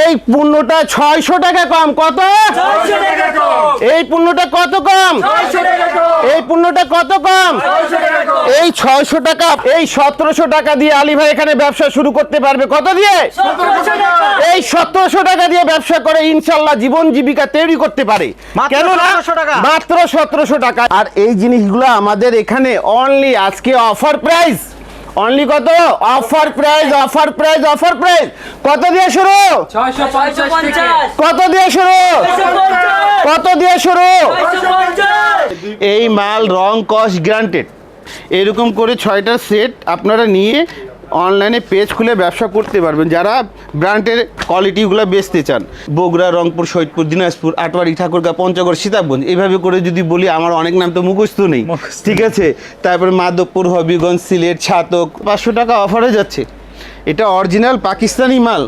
এই পণ্যটা ছয়শো টাকা কম কত? ছয়শো টাকা কম। এই পণ্যটা কত কম? ছয়শো টাকা কম। এই পণ্যটা কত কম? ছয়শো টাকা কম। এই ছয়শো টাকা এই সতেরোশো টাকা দিয়ে আলী ভাই এখানে ব্যবসা শুরু করতে পারবে। কত দিয়ে? এই সতেরোশো টাকা দিয়ে ব্যবসা করে ইনশাল্লাহ জীবন জীবিকা তৈরি করতে পারে। কেন না 1700 মাত্র সতেরোশো টাকা। আর এই জিনিসগুলো আমাদের এখানে অনলি আজকে অফার প্রাইস অনলি কত? Offer price offer price offer price কত দিয়ে শুরু? কত দিয়ে শুরু? কত দিয়ে শুরু? এই মাল রং কস্ট গ্রান্টেড এরকম করে ছয়টা সেট আপনারা নিয়ে অনলাইনে পেজ খুলে ব্যবসা করতে পারবেন যারা ব্র্যান্ডের কোয়ালিটিগুলো বেচতে চান। বগুড়া রংপুর সৈয়দপুর দিনাজপুর আটবাড়ি ঠাকুরগা পঞ্চগড় সীতাবগঞ্জ এইভাবে করে যদি বলি আমার অনেক নাম তো মুখস্থ নেই। ঠিক আছে? তারপরে মাধবপুর হবিগঞ্জ সিলেট ছাতক পাঁচশো টাকা অফারে যাচ্ছে। এটা অরিজিনাল পাকিস্তানি মাল।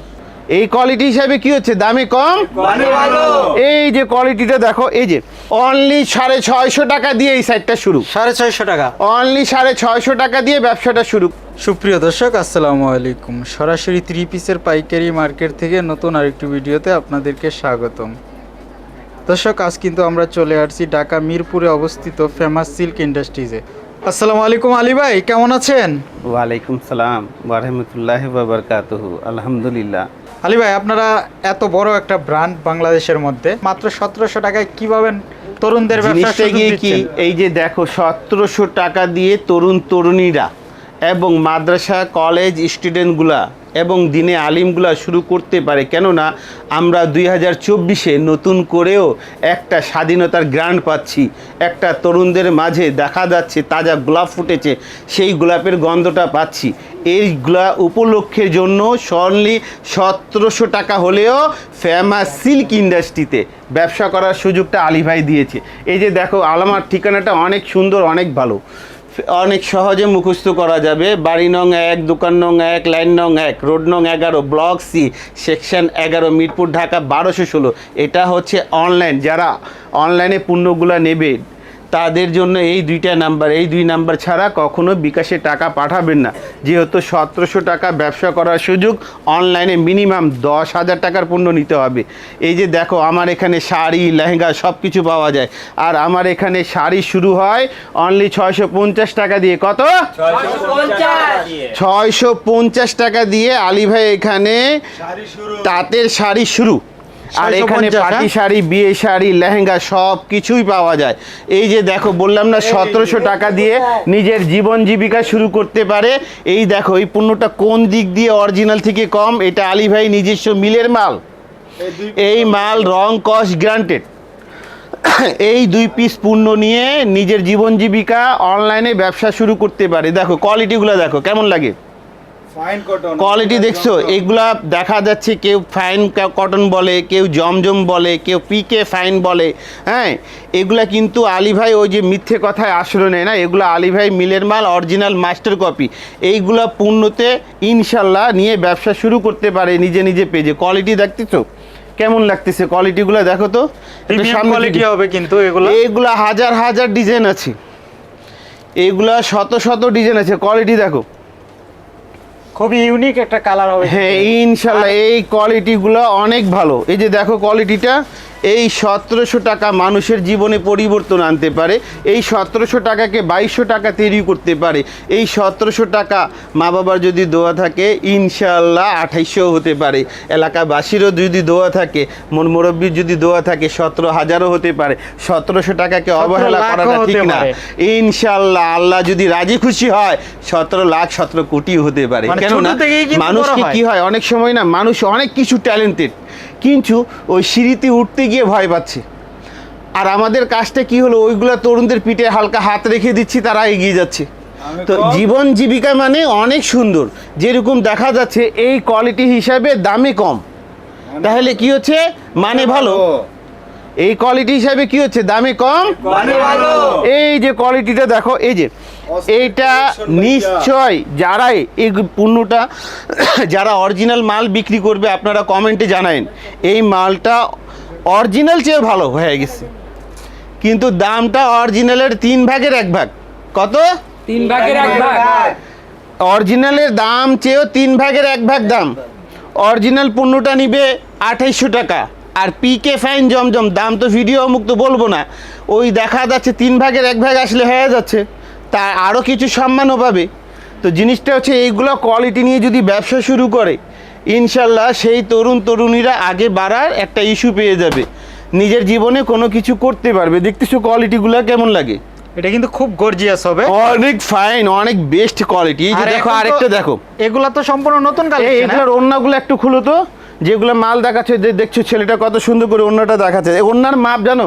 এই কোয়ালিটি হিসাবে কি হচ্ছে? দামে কম? এই যে কোয়ালিটিটা দেখো এই যে অনলি সাড়ে ছয়শো টাকা দিয়ে এই সাইটটা শুরু। সাড়ে ছয়শো টাকা। অনলি সাড়ে ছয়শো টাকা দিয়ে ব্যবসাটা শুরু। সুপ্রিয় দর্শক আসসালামু আলাইকুম। সরাসরি থ্রি পিসের পাইকারি মার্কেট থেকে নতুন আরেকটি ভিডিওতে আপনাদেরকে স্বাগতম। দর্শক আজ কিন্তু আমরা চলে আসছি ঢাকা মিরপুরে অবস্থিত ফেমাস সিল্ক ইন্ডাস্ট্রিজে আসসালামু আলাইকুম আলী ভাই কেমন আছেন? ওয়ালাইকুম সালাম ওয়ারহমতুল্লাহ বাবরকাতহ আলহামদুলিল্লাহ। আলী ভাই আপনারা এত বড় একটা ব্র্যান্ড বাংলাদেশের মধ্যে মাত্র সতেরোশো টাকায় কীভাবে তরুণদের ব্যবসা গিয়ে কি? এই যে দেখো সতেরোশো টাকা দিয়ে তরুণ তরুণীরা এবং মাদ্রাসা কলেজ স্টুডেন্টগুলা এবং দিনে আলিমগুলা শুরু করতে পারে। কেননা আমরা দুই হাজার চব্বিশে নতুন করেও একটা স্বাধীনতার গ্রান্ট পাচ্ছি। একটা তরুণদের মাঝে দেখা যাচ্ছে, তাজা গোলাপ ফুটেছে, সেই গোলাপের গন্ধটা পাচ্ছি। এই এইগুলা উপলক্ষের জন্য সনলি সতেরোশো টাকা হলেও ফেমাস সিল্ক ইন্ডাস্ট্রিতে ব্যবসা করার সুযোগটা আলী ভাই দিয়েছে। এই যে দেখো, আলামার ঠিকানাটা অনেক সুন্দর, অনেক ভালো। অনেক সহজে মুখস্থ করা যাবে। বাড়ি নং এক, দোকান নং এক, লাইন নং এক, রোড নং এগারো, ব্লক সি, সেকশন এগারো, মিরপুর ঢাকা বারোশো ষোলো। এটা হচ্ছে অনলাইন। যারা অনলাইনে পণ্যগুলো নেবে তাদের জন্য এই দুইটা নাম্বার এই দুই নাম্বার ছাড়া কখনো বিকাশে টাকা পাঠাবেন না। যেহেতু সতেরোশো টাকা ব্যবসা করার সুযোগ অনলাইনে মিনিমাম দশ হাজার টাকার পণ্য নিতে হবে। এই যে দেখো আমার এখানে শাড়ি লেহেঙ্গা সব কিছু পাওয়া যায়। আর আমার এখানে শাড়ি শুরু হয় অনলি ছয়শো পঞ্চাশ টাকা দিয়ে। কত? ছয়শো পঞ্চাশ টাকা দিয়ে আলী ভাই এখানে তাঁতের শাড়ি শুরু। আর এখানে 650 পাটি হ্যাঁ? শাড়ি বিয়ে শাড়ি লেহেঙ্গা সব কিছুই পাওয়া যায়। এই যে দেখো বললাম না সতেরোশো টাকা দিয়ে নিজের জীবন জীবিকা শুরু করতে পারে। এই দেখো এই পণ্যটা কোন দিক দিয়ে অরিজিনাল থেকে কম? এটা আলী ভাই নিজস্ব মিলের মাল। এই মাল রং কস গ্রান্টেড এই দুই পিস পণ্য নিয়ে নিজের জীবন জীবিকা অনলাইনে ব্যবসা শুরু করতে পারে। দেখো কোয়ালিটিগুলো দেখো কেমন লাগে? কোয়ালিটি দেখছ এগুলা দেখা যাচ্ছে কেউ ফাইন কটন বলে কেউ জমজম বলে কেউ পিকে ফাইন বলে হ্যাঁ? এগুলা কিন্তু আলী ভাই ওই যে মিথ্যে কথায় আশ্রয় নেয় না এগুলো আলী ভাই মিলের মাল অরিজিনাল মাস্টার কপি এইগুলা পূর্ণতে ইনশাল্লাহ নিয়ে ব্যবসা শুরু করতে পারে নিজে নিজে পেজে। কোয়ালিটি দেখতেছো? কেমন লাগতেছে কোয়ালিটিগুলো দেখো তো? কোয়ালিটি হবে কিন্তু এগুলো। এইগুলা হাজার হাজার ডিজাইন আছে। এইগুলা শত শত ডিজাইন আছে। কোয়ালিটি দেখো। খুবই ইউনিক একটা কালার হবে। হ্যাঁ ইনশাল্লাহ এই কোয়ালিটিগুলো অনেক ভালো। এই যে দেখো কোয়ালিটিটা এই সতেরোশো টাকা মানুষের জীবনে পরিবর্তন আনতে পারে এই সতেরোশো টাকাকে বাইশশো টাকা তৈরি করতে পারে এই সতেরোশো টাকা মা বাবার যদি দোয়া থাকে ইনশাল্লাহ আঠাইশশো হতে পারে। এলাকাবাসীরও যদি দোয়া থাকে মন মুরব্বীর যদি দোয়া থাকে সতেরো হাজারও হতে পারে। সতেরোশো টাকাকে অবহেলা করাটা ঠিক না। ইনশাল্লাহ আল্লাহ যদি রাজি খুশি হয় সতেরো লাখ সতেরো কোটি হতে পারে। মানে কেননা মানুষকে কি হয়। অনেক সময় না মানুষ অনেক কিছু ট্যালেন্টেড কিন্তু ওই সিঁড়িতে উঠতে গিয়ে ভয় পাচ্ছে। আর আমাদের কাজটা কি হলো? ওইগুলো তরুণদের পিঠে হালকা হাত রেখে দিচ্ছি তারা এগিয়ে যাচ্ছে। তো জীবন জীবিকা মানে অনেক সুন্দর। যেরকম দেখা যাচ্ছে এই কোয়ালিটি হিসাবে দামে কম। তাহলে কি হচ্ছে? মানে ভালো। এই কোয়ালিটি হিসাবে কি হচ্ছে? দামে কম। এই যে কোয়ালিটিটা দেখো এই যে এইটা নিশ্চয় যারাই এই পণ্যটা যারা অরিজিনাল মাল বিক্রি করবে আপনারা কমেন্টে জানায়েন এই মালটা অরিজিনাল চেয়ে ভালো হয়ে গেছে। কিন্তু দামটা অরিজিনালের তিন ভাগের এক ভাগ। কত? তিন ভাগের এক ভাগ। অরিজিনালের দাম চেয়েও তিন ভাগের এক ভাগ দাম। অরিজিনাল পণ্যটা নিবে আঠাইশশো টাকা। আর পিকে ফাইন জমজম দাম তো ভিডিও মুক্ত বলব না। ওই দেখা যাচ্ছে তিন ভাগের এক ভাগ আসলে হয়ে যাচ্ছে। তা আরও কিছু সম্মানও পাবে। তো জিনিসটা হচ্ছে এইগুলো কোয়ালিটি নিয়ে যদি ব্যবসা শুরু করে ইনশাল্লাহ সেই তরুণ তরুণীরা আগে বাড়ার একটা ইস্যু পেয়ে যাবে। নিজের জীবনে কোনো কিছু করতে পারবে। দেখতেছো কোয়ালিটিগুলো কেমন লাগে? এটা কিন্তু খুব গর্জিয়াস হবে। অনেক ফাইন অনেক বেস্ট কোয়ালিটি এই যে দেখো আরেকটা দেখো। এগুলা তো সম্পূর্ণ নতুন এই কালেকশন এগুলোর ওড়নাগুলো একটু খুলো তো। যেগুলো মাল দেখাচ্ছে যে দেখছ ছেলেটা কত সুন্দর করে ওড়নাটা দেখাচ্ছে। এই ওড়নার মাপ জানো?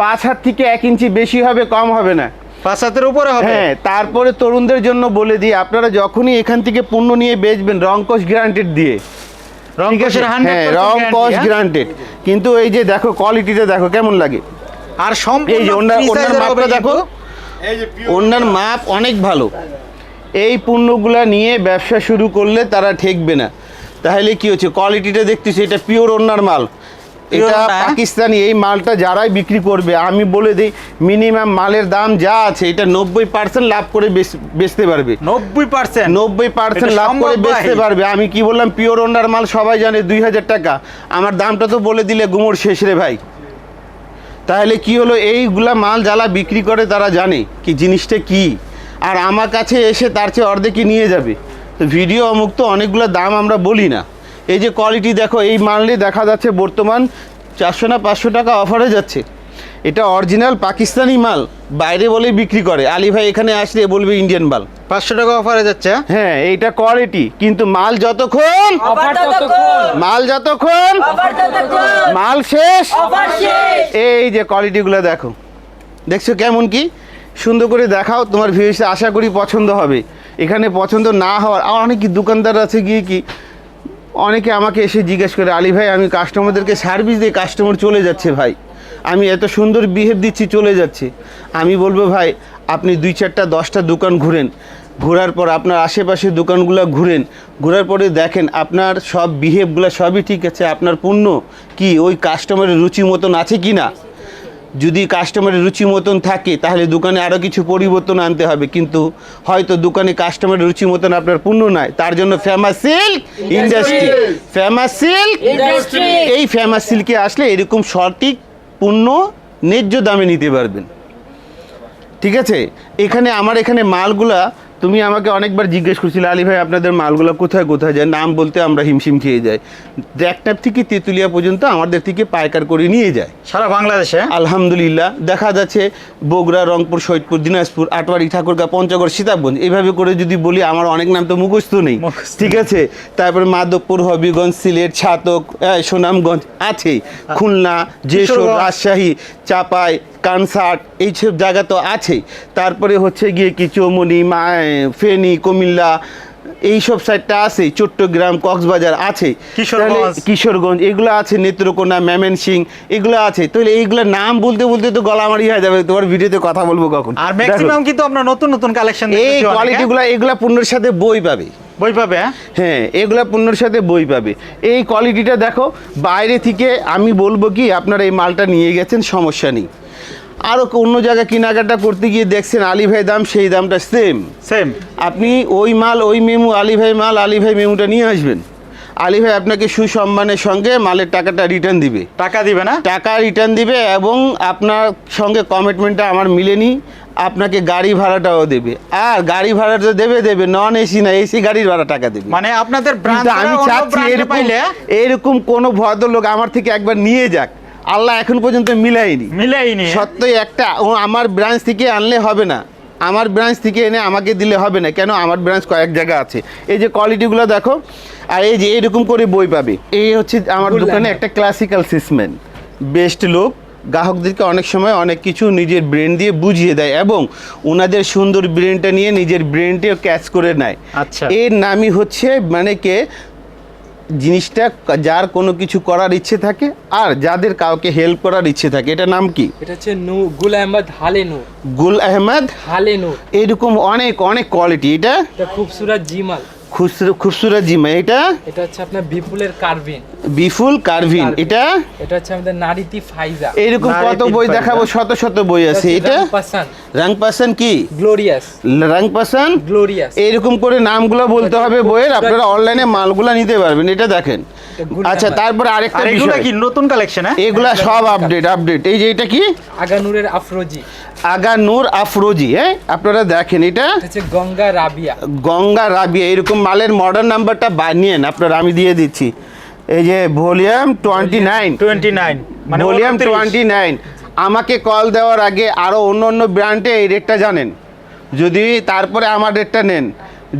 পাঁচ হাত থেকে এক ইঞ্চি বেশি হবে কম হবে না। পাঁচ হাতের উপরে হবে। হ্যাঁ তারপরে তরুণদের জন্য বলে দিই আপনারা যখনই এখান থেকে পণ্য নিয়ে বেচবেন রং কোষ গ্যারান্টেড দিয়ে রং কোষের হ্যাঁ 100% রং কোষ হ্যাঁ? গ্যারান্টেড কিন্তু এই যে দেখো কোয়ালিটিটা দেখো কেমন লাগে? আর সম্পূর্ণ এই যে ওনার মাপটা দেখো। ওনার মাপ অনেক ভালো। এই পণ্যগুলা নিয়ে ব্যবসা শুরু করলে তারা ঠেকবে না। তাহলে কি হচ্ছে? কোয়ালিটিটা দেখতেছি এটা পিওর ওনার মাল। এটা পাকিস্তানি এই মালটা যারাই বিক্রি করবে আমি বলে দিই মিনিমাম মালের দাম যা আছে এটা নব্বই পার্সেন্ট লাভ করে বেচ- বেচতে পারবে। নব্বই পার্সেন্ট নব্বই পার্সেন্ট লাভ করে বেচতে পারবে। আমি কি বললাম পিওর ওনার মাল সবাই জানে দুই হাজার টাকা। আমার দামটা তো বলে দিলে গুমর শেষ রে ভাই। তাহলে কি হলো এইগুলা মাল যারা বিক্রি করে তারা জানে কি জিনিসটা কি। আর আমার কাছে এসে তার চেয়ে অর্ধেকই নিয়ে যাবে। তো ভিডিও অমুক তো অনেকগুলো দাম আমরা বলি না। এই যে কোয়ালিটি দেখো এই মালটি দেখা যাচ্ছে বর্তমান চারশো না পাঁচশো টাকা অফারে যাচ্ছে। এটা অরিজিনাল পাকিস্তানি মাল বাইরে বলে বিক্রি করে। আলী ভাই এখানে আসলে বলবে ইন্ডিয়ান মাল। পাঁচশো টাকা অফারে যাচ্ছে হ্যাঁ? এইটা কোয়ালিটি কিন্তু মাল যতক্ষণ ততক্ষণ। মাল যতক্ষণ মাল শেষ। শেষ। এই যে কোয়ালিটিগুলো দেখো। দেখছ কেমন কি? সুন্দর করে দেখাও তোমার ভিউসে আশা করি পছন্দ হবে। এখানে পছন্দ না হওয়ার আর অনেক কি দোকানদার আছে গিয়ে কি অনেকে আমাকে এসে জিজ্ঞেস করে, আলী ভাই, আমি কাস্টমারদেরকে সার্ভিস দিয়ে কাস্টমার চলে যাচ্ছে ভাই। আমি এত সুন্দর বিহেভ দিচ্ছি, চলে যাচ্ছে। আমি বলব, ভাই, আপনি দুই চারটা, দশটা দোকান ঘুরেন। ঘোরার পর আপনার আশেপাশে দোকানগুলো ঘুরেন। ঘোরার পরে দেখেন আপনার সব বিহেভগুলো সবই ঠিক আছে। আপনার পণ্য কি? ওই কাস্টমারের রুচি মতন আছে কি না যদি কাস্টমারের রুচি মতন থাকে তাহলে দোকানে আরও কিছু পরিবর্তন আনতে হবে। কিন্তু হয়তো দোকানে কাস্টমারের রুচি মতন আপনার পূর্ণ নাই তার জন্য famous silk industry famous silk industry এই ফেমাস সিল্কে আসলে এরকম সঠিক পূর্ণ ন্যায্য দামে নিতে পারবেন। ঠিক আছে? এখানে আমার এখানে মালগুলা তুমি আমাকে অনেকবার জিজ্ঞেস করছিলে আলী ভাই আপনাদের মালগুলো কোথায় কোথায় যায়? নাম বলতে আমরা হিমশিম খেয়ে যাই। ড্যাকটাপ থেকে তেঁতুলিয়া পর্যন্ত আমাদের থেকে পাইকার করে নিয়ে যায়। সারা বাংলাদেশে? আলহামদুলিল্লাহ দেখা যাচ্ছে বগুড়া রংপুর সৈয়দপুর দিনাজপুর আটবাড়ি ঠাকুরগা পঞ্চগড় সীতাবগঞ্জ এইভাবে করে যদি বলি আমার অনেক নাম তো মুখস্থ নেই। ঠিক আছে? তারপরে মাধবপুর হবিগঞ্জ সিলেট ছাতক সুনামগঞ্জ আছেই। খুলনা যেসব রাজশাহী চাপাই কানসার্ট এইসব জায়গা তো আছেই। তারপরে হচ্ছে গিয়ে কি চৌমনি মা ফেনী কুমিল্লা এইসব সাইডটা আছে চট্টগ্রাম কক্সবাজার আছে। কিশোরগঞ্জ। এগুলো আছে নেত্রকোনা ম্যামেন সিং এগুলো আছে। তাহলে এইগুলো নাম বলতে বলতে তো গলামারি হয়ে যাবে তোমার ভিডিওতে কথা বলব কখন। আর ম্যাক্সিমাম কিন্তু আপনার নতুন নতুন কালেকশন এই কোয়ালিটিগুলো এগুলা পণ্যের সাথে বই পাবে। বই পাবে হ্যাঁ? হ্যাঁ এগুলা পণ্যের সাথে বই পাবে। এই কোয়ালিটিটা দেখো বাইরে থেকে আমি বলব কি আপনারা এই মালটা নিয়ে গেছেন সমস্যা নেই। আরও অন্য জায়গায় কেনাকাটা করতে গিয়ে দেখছেন আলী ভাই দাম সেই দামটা সেম সেম আপনি ওই মাল ওই মেমু আলী ভাই মাল আলী ভাই মেমুটা নিয়ে আসবেন। আলী ভাই আপনাকে সুসম্মানের সঙ্গে মালের টাকাটা রিটার্ন দিবে। টাকা দিবে না? টাকা রিটার্ন দিবে এবং আপনার সঙ্গে কমিটমেন্টটা আমার মিলেনি আপনাকে গাড়ি ভাড়াটাও দেবে। আর গাড়ি ভাড়াটা দেবে দেবে নন এসি না এসি গাড়ির ভাড়া টাকা দেবে। মানে আপনাদের আমি চাচ্ছি এরকম এরকম কোনো ভদ্রলোক আমার থেকে একবার নিয়ে যাক। আল্লাহ এখন পর্যন্ত মিলাইনি। মিলাইনি। সত্যই একটা ও আমার ব্রাঞ্চ থেকে আনলে হবে না। আমার ব্রাঞ্চ থেকে এনে আমাকে দিলে হবে না। কেন? আমার ব্রাঞ্চ কয়েক জায়গা আছে। এই যে কোয়ালিটিগুলো দেখো আর এই যে এরকম করে বই পাবে। এই হচ্ছে আমার দোকানে একটা ক্লাসিক্যাল সিসমেন বেস্ট লোক গ্রাহকদেরকে অনেক সময় অনেক কিছু নিজের ব্রেন দিয়ে বুঝিয়ে দেয় এবং ওনাদের সুন্দর ব্রেনটা নিয়ে নিজের ব্রেনটিও ক্যাচ করে নেয়। আচ্ছা। এর নামই হচ্ছে মানে কে? জিনিসটা যার কোনো কিছু করার ইচ্ছে থাকে আর যাদের কাউকে হেল্প করার ইচ্ছে থাকে এটা নাম কি? এটা হচ্ছে নু গুল আহমদ হালেনু। গুল আহমদ হালেনু। এরকম অনেক অনেক কোয়ালিটি এটা? এটা খুবসুরত জিমাল। খুবসুরত জিমা এটা? এটা হচ্ছে আপনার বিপুলের কার্ভিন। বিফুল কার্ভিন। এটা? এটা হচ্ছে আমাদের নারীতি ফাইজা। এইরকম কত বই দেখাবো? শত শত বই আছে। এটা রাং পাসান কি? গ্লোরিয়াস। রাং পাসান গ্লোরিয়াস। এইরকম করে নামগুলো বলতে হবে বইয়ের। আপনারা অনলাইনে মালগুলো নিতে পারবেন। এটা দেখেন। আচ্ছা তারপর আরেকটা আর এগুলো বিষয়। কি নতুন কালেকশন হ্যাঁ? এগুলা সব আপডেট আপডেট এই যে এটা কি? আগানুরের আফরোজি। আগা নূর আফরোজি হ্যাঁ? আপনারা দেখেন এটা? এটা হচ্ছে গঙ্গা রাবিয়া। গঙ্গা রাবিয়া এরকম মালের মডার্ন নাম্বারটা বানিয়েন আপনারা আমি দিয়ে দিচ্ছি। এই যে volume twenty nine. Twenty nine মানে ভলিউম 29 টোয়েন্টি নাইন। আমাকে কল দেওয়ার আগে আরও অন্য অন্য ব্র্যান্ডে এই রেটটা জানেন। যদি তারপরে আমার রেটটা নেন।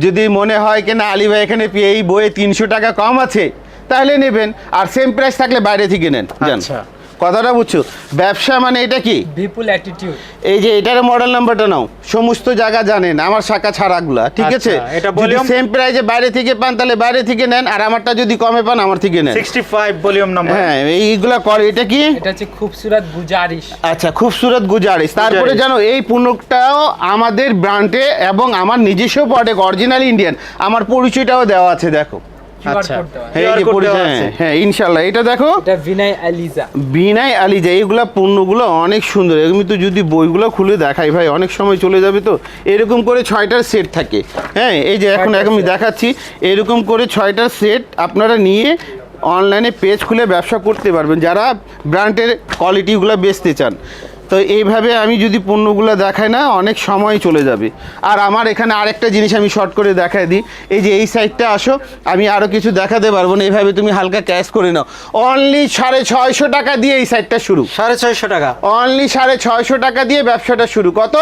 যদি মনে হয় কেন আলি ভাই এখানে এই বইয়ে তিনশো টাকা কম আছে তাহলে নেবেন। আর সেম প্রাইস থাকলে বাইরে থেকে নেন জান। আচ্ছা। কথাটা বুঝছ? ব্যবসা মানে এটা কি? বিপুল অ্যাটিটিউড এই যে এটার মডেল নাম্বারটা নাও। সমস্ত জায়গা জানেন আমার শাখা ছাড়াগুলা ঠিক আছে? আচ্ছা, এটা যদি সেম প্রাইজে বাইরে থেকে পান তাহলে বাইরে থেকে নেন আর আমারটা যদি কমে পান আমার থেকে নেন। সিক্সটি ফাইভ ভলিউম নাম্বার হ্যাঁ এইগুলা করে এটা কি? এটা হচ্ছে খুবসুরত গুজারিশ। আচ্ছা খুবসুরত গুজারিশ। তারপরে জানো এই পণ্যটাও আমাদের ব্র্যান্ডে এবং আমার নিজস্ব প্রোডাক্ট অরিজিনাল ইন্ডিয়ান আমার পরিচয়টাও দেওয়া আছে দেখো। আচ্ছা। হ্যাঁ, হ্যাঁ ইনশাল্লাহ এটা দেখো এটা বিনয় আলিজা বিনাই আলিজা এইগুলা পণ্যগুলো অনেক সুন্দর। এমনি তো যদি বইগুলো খুলে দেখাই ভাই অনেক সময় চলে যাবে তো। এরকম করে ছয়টার সেট থাকে। হ্যাঁ এই যে এখন আমি দেখাচ্ছি এরকম করে ছয়টার সেট আপনারা নিয়ে অনলাইনে পেজ খুলে ব্যবসা করতে পারবেন যারা ব্র্যান্ডের কোয়ালিটিগুলো বেচতে চান। তো এইভাবে আমি যদি পণ্যগুলো দেখাই না অনেক সময় চলে যাবে। আর আমার এখানে আরেকটা জিনিস আমি শর্ট করে দেখাই দিই। এই যে এই সাইডটা আসো আমি আরও কিছু দেখাতে পারব না এইভাবে তুমি হালকা ক্যাশ করে নাও। অনলি সাড়ে ছয়শো টাকা দিয়ে এই সাইডটা শুরু। সাড়ে ছয়শো টাকা। অনলি সাড়ে ছয়শো টাকা দিয়ে ব্যবসাটা শুরু। কত?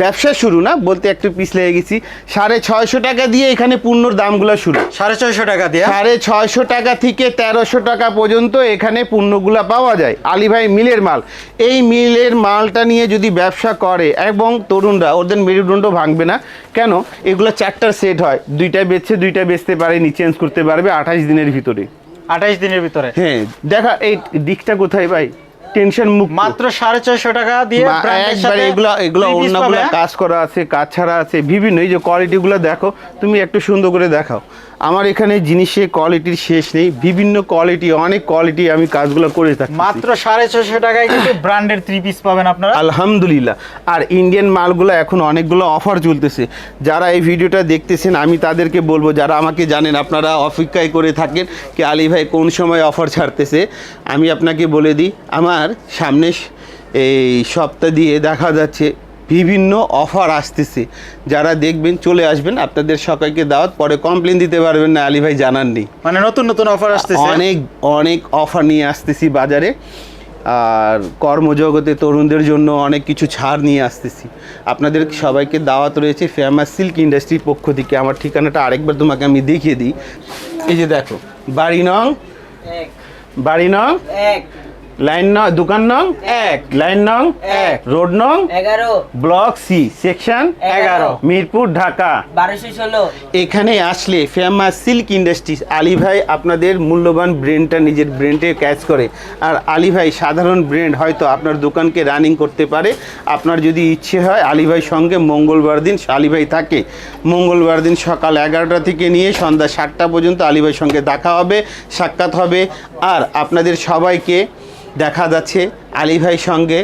ব্যবসা শুরু না? বলতে একটু পিছ লেগে গেছি। সাড়ে ছয়শো টাকা দিয়ে এখানে পণ্যর দামগুলো শুরু। সাড়ে ছয়শো টাকা দিয়ে? সাড়ে ছয়শো টাকা থেকে তেরোশো টাকা পর্যন্ত এখানে পণ্যগুলো পাওয়া যায়। আলী ভাই মিলের মাল। এই মিলের মালটা নিয়ে যদি ব্যবসা করে এবং তরুণরা ওদের মেরুদণ্ড ভাঙবে না। কেন? এগুলো চারটার সেট হয়। দুইটা বেচছে দুইটা বেচতে পারেনি চেঞ্জ করতে পারবে আঠাশ দিনের ভিতরে। আঠাশ দিনের ভিতরে? হ্যাঁ। দেখা এই দিকটা কোথায় ভাই? টেনশন মুক্ত। মাত্র সাড়ে ছয়শো টাকা দিয়ে একবারে এগুলো এগুলো অন্যগুলো? কাজ করা আছে কাজ ছাড়া আছে বিভিন্ন এই যে কোয়ালিটিগুলো দেখো তুমি একটু সুন্দর করে দেখাও। আমার এখানে জিনিসের কোয়ালিটির শেষ নেই বিভিন্ন কোয়ালিটি অনেক কোয়ালিটি আমি কাজগুলো করে থাকি মাত্র সাড়ে ছশো টাকায় কিন্তু ব্র্যান্ডের থ্রি পিস পাবেন আপনারা। আলহামদুলিল্লাহ। আর ইন্ডিয়ান মালগুলো এখন অনেকগুলো অফার চলতেছে। যারা এই ভিডিওটা দেখতেছেন আমি তাদেরকে বলব যারা আমাকে জানেন আপনারা অপেক্ষায় করে থাকেন কি আলী ভাই কোন সময় অফার ছাড়তেছে। আমি আপনাকে বলে দিই আমার সামনে এই সপ্তাহ দিয়ে দেখা যাচ্ছে বিভিন্ন অফার আসতেছে। যারা দেখবেন চলে আসবেন আপনাদের সবাইকে দাওয়াত পরে কমপ্লেন দিতে পারবেন না আলী ভাই জানাননি। মানে নতুন নতুন অফার আসতেছে? অনেক অনেক অফার নিয়ে আসতেছি বাজারে। আর কর্মজগতে তরুণদের জন্য অনেক কিছু ছাড় নিয়ে আসতেছি। আপনাদের সবাইকে দাওয়াত রয়েছে ফেমাস সিল্ক ইন্ডাস্ট্রির পক্ষ থেকে। আমার ঠিকানাটা আরেকবার তোমাকে আমি দেখিয়ে দিই। এই যে দেখো বাড়ি নং? বাড়ি নং? লাইন নং দোকান নং এক। লাইন নং এক। রোড নং এগারো। ব্লক সি সেকশন এগারো। মিরপুর ঢাকা। বারোশো ষোলো। এখানে আসলে ফেমাস সিল্ক ইন্ডাস্ট্রিজ আলী ভাই আপনাদের মূল্যবান ব্রেনটা নিজের ব্রেনটে ক্যাচ করে। আর আলী ভাই সাধারণ ব্রেন্ড হয়তো আপনার দোকানকে রানিং করতে পারে। আপনার যদি ইচ্ছে হয় আলী ভাই সঙ্গে মঙ্গলবার দিন আলী ভাই থাকে। মঙ্গলবার দিন সকাল এগারোটা থেকে নিয়ে সন্ধ্যা সাতটা পর্যন্ত আলী ভাইয়ের সঙ্গে দেখা হবে সাক্ষাৎ হবে। আর আপনাদের সবাইকে দেখা যাচ্ছে আলী ভাই সঙ্গে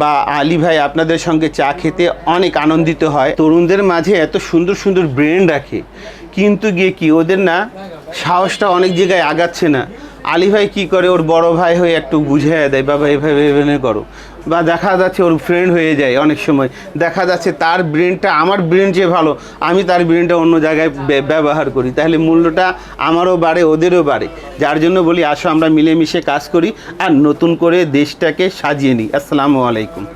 বা আলী ভাই আপনাদের সঙ্গে চা খেতে অনেক আনন্দিত হয়। তরুণদের মাঝে এত সুন্দর সুন্দর ব্রেন রাখে। কিন্তু গিয়ে কি ওদের না সাহসটা অনেক জায়গায় আগাচ্ছে না। আলী ভাই কী করে ওর বড় ভাই হয়ে একটু বুঝিয়ে দেয়, বাবা, এভাবে এভাবে করো। বা দেখা যাচ্ছে ওর ফ্রেন্ড হয়ে যায় অনেক সময়। দেখা যাচ্ছে তার ব্রেনটা আমার ব্রেন যে ভালো, আমি তার ব্রেনটা অন্য জায়গায় ব্যবহার করি। তাহলে মূল্যটা আমারও বাড়ে, ওদেরও বাড়ে। যার জন্য বলি, আসো আমরা মিলেমিশে কাজ করি আর নতুন করে দেশটাকে সাজিয়ে নিই। আসসালামু আলাইকুম।